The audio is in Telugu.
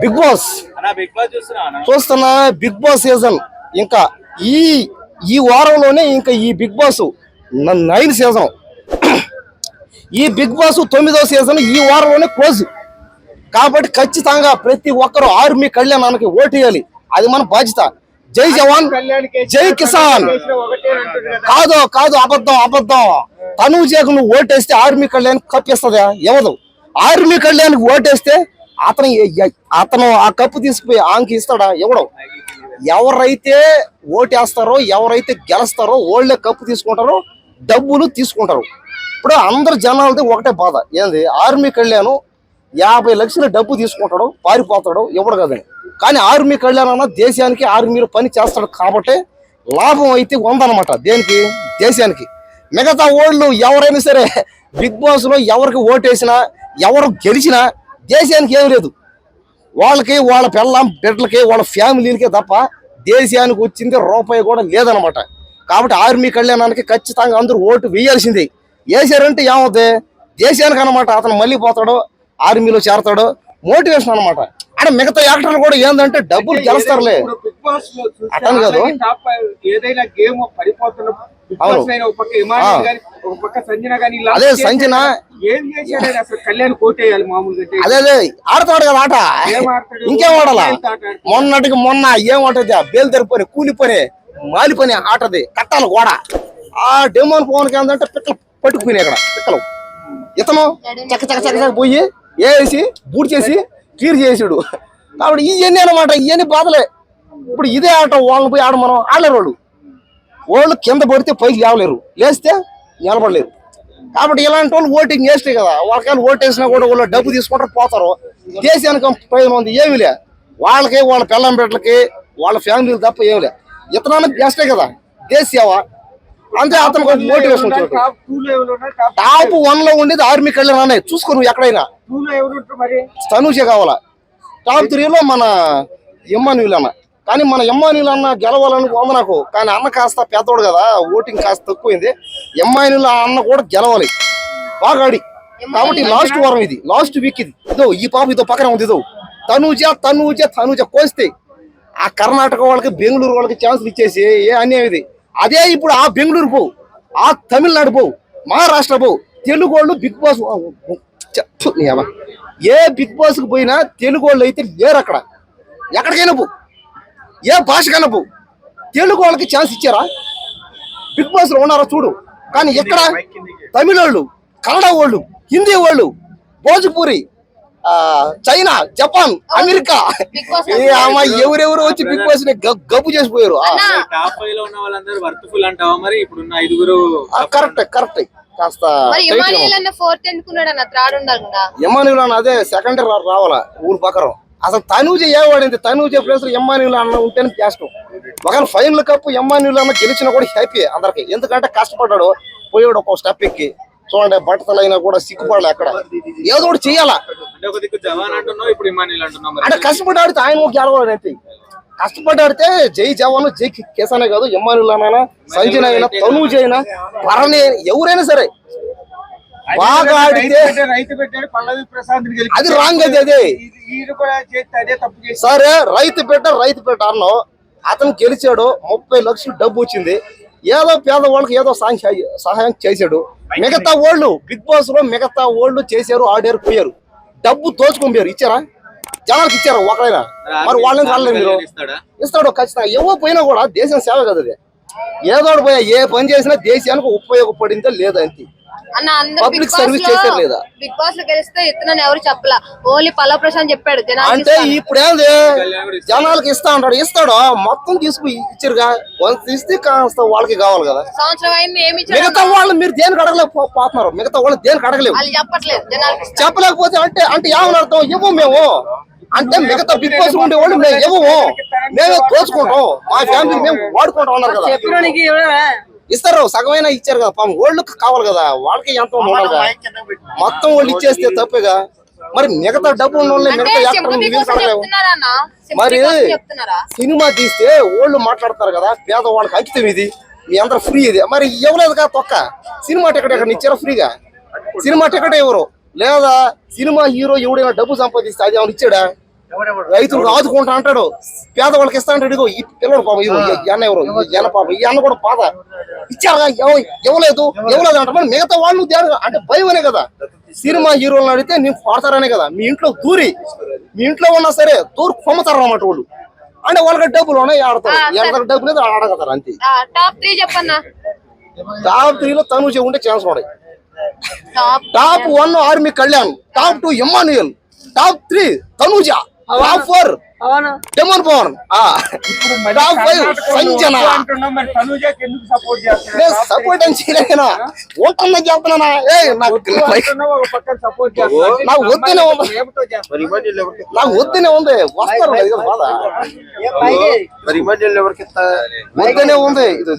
బిగ్ బాస్ అన్నా బిగ్ బాస్ చూస్తున్నా బిగ్ బాస్ సీజన్ ఇంకా ఈ ఈ వారంలోనే ఇంకా ఈ బిగ్ బాస్ నైన్ సీజన్ ఈ బిగ్ బాస్ తొమ్మిదో సీజన్ ఈ వారంలోనే క్లోజ్ కాబట్టి ఖచ్చితంగా ప్రతి ఒక్కరు ఆర్మీ కళ్యాణానికి ఓటేయాలి అది మన బాధ్యత. జై జవాన్ జై కిసాన్. కాదు. కాదు అబద్ధం అబద్ధం. తనుజకు నువ్వు ఓటేస్తే ఆర్మీ కళ్యాణ్ కప్పిస్తుందా? ఎవరు? ఆర్మీ కళ్యాణ్కి ఓటేస్తే అతను అతను ఆ కప్పు తీసుకుపోయి ఆంకి ఇస్తాడా? ఇవ్వడం ఎవరైతే ఓటేస్తారో ఎవరైతే గెలుస్తారో వాళ్ళే కప్పు తీసుకుంటారో డబ్బులు తీసుకుంటారు. ఇప్పుడు అందరు జనాలది ఒకటే బాధ. ఏంది? ఆర్మీ కళ్యాణ్ యాభై లక్షల డబ్బు తీసుకుంటాడు పారిపోతాడు ఇవ్వడు కదని. కానీ ఆర్మీ కళ్యాణ్ దేశానికి ఆర్మీలో పని చేస్తాడు కాబట్టి లాభం అయితే ఉందన్నమాట. దేనికి? దేశానికి. మిగతా ఓళ్ళు ఎవరైనా సరే బిగ్ బాస్లో ఎవరికి ఓటేసినా ఎవరు గెలిచినా దేశానికి ఏం లేదు. వాళ్ళకి వాళ్ళ పిల్లం బిడ్డలకి వాళ్ళ ఫ్యామిలీలకే తప్ప దేశానికి వచ్చింది రూపాయి కూడా లేదనమాట కాబట్టి ఆర్మీ కళ్యాణానికి ఖచ్చితంగా అందరూ ఓటు వేయాల్సిందే. వేసారంటే ఏమవుతుంది దేశానికి అనమాట అతను మళ్ళీ పోతాడు ఆర్మీలో చేరతాడు మోటివేషన్ అనమాట అంటే మిగతా యాక్టర్లు కూడా ఏంటంటే డబ్బులు గెలుస్తారులే అతను కాదు. ఏదైనా గేమ్ ఆ. అదే. సంజన. అదే అదే ఆడతాడు కదా ఆట? ఇంకేం ఆడాలా? మొన్నటికి మొన్న ఏం ఆటది బేల్దరి పని కూలి పని మాలి పని ఆటది కట్టాలి గోడ ఆ డెమోన్ పవన్కి ఏంటంటే పిక్కలు పట్టుకుపోయినాయి ఇక్కడ పిక్కలు ఇతను చక్క చక్క చక్క చక్క పోయి వేసి బూడి చేసి క్లియర్ చేసాడు. కాబట్టి ఇవన్నీ అనమాట ఇవన్నీ బాధలే. ఇప్పుడు ఇదే ఆట వాళ్ళని పోయి ఆడ మనం ఆడలేరు వాళ్ళు. వాళ్ళు కింద పడితే పైకి లేవలేరు. లేస్తే నిలబడలేరు. కాబట్టి ఇలాంటి వాళ్ళు ఓటింగ్ వేస్తే కదా వాళ్ళకైనా ఓటు వేసినా కూడా వాళ్ళు డబ్బు తీసుకుంటారు పోతారు. దేశానికి ప్రయోజనం ఉంది ఏమీ లే. వాళ్ళకి వాళ్ళ పిల్లం బిడ్డలకి వాళ్ళ ఫ్యామిలీలు తప్ప ఏమీ లే. ఇతనానికి బెస్టే కదా. దేశ సేవ. అంతే అతనికి ఒక మోటివేషన్ టాప్లో వన్లో ఉండేది ఆర్మీ కళ్యాణ్ అనే చూసుకో నువ్వు ఎక్కడైనా. టూ లో ఎవరు ఉంటారు మరి? తనూజే కావాలా? టాప్ త్రీలో మన ఎమ్మాన్యుల్ అన్న. కానీ మన ఎమ్మాన్యుల్ అన్న గెలవాలని ఉంది నాకు. కానీ అన్న కాస్త పెద్దోడు కదా ఓటింగ్ కాస్త తక్కువైంది. ఎమ్మాన్యుల్ అన్న కూడా గెలవాలి. బాగా ఆడి. కాబట్టి లాస్ట్ వారం ఇది. లాస్ట్ వీక్ ఇది. ఇదో ఈ పాప ఇదో పక్కన ఉంది ఇదో. తనూజ తనూజ తనూజ కోస్తే ఆ కర్ణాటక వాళ్ళకి బెంగళూరు వాళ్ళకి ఛాన్సులు ఇచ్చేసి ఏ అన్యాయం ఇది. అదే ఇప్పుడు ఆ బెంగళూరు పోవు ఆ తమిళనాడు పోవు మహారాష్ట్ర పోవు తెలుగు వాళ్ళు బిగ్ బాస్. ఏ బిగ్ బాస్కు పోయినా తెలుగు వాళ్ళు అయితే లేరు అక్కడ. ఎక్కడికైనా పో. ఏ భాషకైనా పో. తెలుగు వాళ్ళకి ఛాన్స్ ఇచ్చారా? బిగ్ బాస్లో ఉన్నారా చూడు. కానీ ఎక్కడ? తమిళ వాళ్ళు కన్నడ వాళ్ళు హిందీ వాళ్ళు భోజ్పూరి చైనా జపాన్ అమెరికా. ఏ అమ్మాయి ఎవరెవరు వచ్చి బిగ్ బాస్ని గబ్బు చేసిపోయారు ఆ, టాప్ ఫైవ్లో ఉన్న వాళ్ళందరూ వర్త్ఫుల్ అంటావా మరి? ఇప్పుడున్న ఐదుగురు ఆ, కరెక్ట్ కరెక్ట్ కాస్త మరి tight గా ఉంది. ఇమానియల్ అన్న ఫోర్త్ ఎందుకున్నాడు అన్న త్రాడ్ ఉండకుండా ఎమ్మానులు అన్న అదే సెకండ్ రావాలా ఊరు పక్కరం. అసలు తనూజ ఏవాడింది? తనూజ ప్లేస్ ఎమ్మానులు అన్న ఉంటేనే చేస్తాం ఒకవేళ ఫైనల్ కప్ ఎమ్మానులు అన్న గెలిచినా కూడా హ్యాపీ అందరికి. ఎందుకంటే కష్టపడ్డాడు పోయాడు ఒక స్టెప్ ఎక్కి. చూడండి బట్టతలైనా కూడా సిగ్గుపడలే అక్కడ. ఏదో ఒకటి చెయ్యాలా అంటే కష్టపడి ఆడితే ఆయన ఒక గెలవాలి అంతే. కష్టపడి ఆడితే జై జవాన్ జై కేసానే కాదు ఎమ్మానులు అన్న సంజయ్ అయినా తనూజ అయినా పరణి ఎవరైనా సరే. బాగా ఆడితే అది wrong అది. అదే. సరే రైతు పెట్ట రైతు పెట్ట అన్నావు. అతను గెలిచాడు ముప్పై లక్షలు డబ్బు వచ్చింది. ఏదో పేదవాళ్ళకి ఏదో సాయం సహాయం చేశాడు. మిగతా వాళ్ళు బిగ్ బాస్లో మిగతా వాళ్ళు చేశారు ఆడారు పోయారు. డబ్బు దోచుకొని పోయారు. ఇచ్చారా? జనాలకు ఇచ్చారా ఒకరైనా? మరి వాళ్ళని వాళ్ళని మీరు? ఇస్తాడా? ఖచ్చితంగా. ఎవరు పోయినా కూడా దేశం సేవ కదా అది ఏదో పోయా ఏ పని చేసినా దేశానికి ఉపయోగపడిందో లేదా అంతే. అన్న అందరు Public బిగ్ బాస్ service చేశారు లేదా? బిగ్ బాస్లో గెలిస్తే ఇతనని ఎవరు చెప్పలా? ఓన్లీ పల్లవ ప్రశాంత్ చెప్పాడు జనాలకి అంటే ఇస్తాను. ఇప్పుడు ఏంది? జనాలకు ఇస్తా అంటాడు ఇస్తాడు? మొత్తం తీసుకుని ఇచ్చారుగా. కొంత ఇస్తే కాస్త వాళ్ళకి కావాలి కదా. సంవత్సరం అయింది ఏమి ఇచ్చాడు మిగతా వాళ్ళు మీరు దేనికి అడగలేక పో- పోతున్నారు? మిగతా వాళ్ళు దేనికి అడగలేవు? వాళ్ళు చెప్పట్లేదు జనాలకి ఇస్తాను. చెప్పలేకపోతే అంటే అంటే ఏమని అర్థం? ఇవ్వము మేము. అంటే మిగతా బిగ్ బాస్ ఉండే వాళ్ళు మేము ఇవ్వము. మేమే దోచుకుంటాం మా ఫ్యామిలీ మేము వాడుకుంటాం ఉన్నారు కదా. ఇస్తారు సగమైనా ఇచ్చారు కదా పాపం వాళ్ళు కావాలి కదా. వాళ్ళకి ఎంత మొత్తం వాళ్ళు ఇచ్చేస్తే తప్పేగా. మరి మిగతా డబ్బు మీరు సినిమా తీస్తే వాళ్ళు మాట్లాడతారు కదా. పేదవాళ్ళకి అంకితం ఇది. మీ అందరూ ఫ్రీ ఇది. మరి ఇవ్వలేదు కదా తొక్క. సినిమా టికెట్ ఎక్కడ ఇచ్చారా ఫ్రీగా? సినిమా టికెట్ ఎవరు? లేదా సినిమా హీరో ఎవడైనా డబ్బు సంపాదిస్తే అది ఏమైనా ఇచ్చాడా? రైతులకు ఆదుకుంటా అంటాడు. పేదవాళ్ళకి ఇస్తా అంటాడు ఇదిగో ఈ పిల్లడు పాపం అన్న ఎవరు? ఈ అన్న పాపం ఈ అన్న కూడా పాత ఇచ్చారుగా ఎవ- ఇవ్వలేదు. ఇవ్వలేదు అంట మరి మిగతా వాళ్ళు అంటే భయమనే కదా. సినిమా హీరోలను అడిగితే నీకు పాడతారనే కదా. మీ ఇంట్లో దూరి మీ ఇంట్లో ఉన్నా సరే దూరు కొమ్మతారు అన్నమాట వాళ్ళు. అంటే వాళ్ళకి డబ్బులు ఉన్నాయి ఆడతారు. ఎవరికి డబ్బులు లేదు ఆడగతారు అంతే. టాప్ త్రీ చెప్పన్నా. టాప్ త్రీలో తనుజ ఉండే ఛాన్స్ ఉన్నాయి. Top top one army Kalyan top two Emmanuel top three Tanuja. Top four demon Pawan top five Sanjana. అంటున్నాం మరి తనుజకి ఎందుకు సపోర్ట్ అని చేయలేనా? ఉంటుందని చెప్తున్నానా ఏ నాకు నాకు వద్దనే ఉంది నాకు వద్దనే ఉంది వస్తారు వద్దనే ఉంది ఇది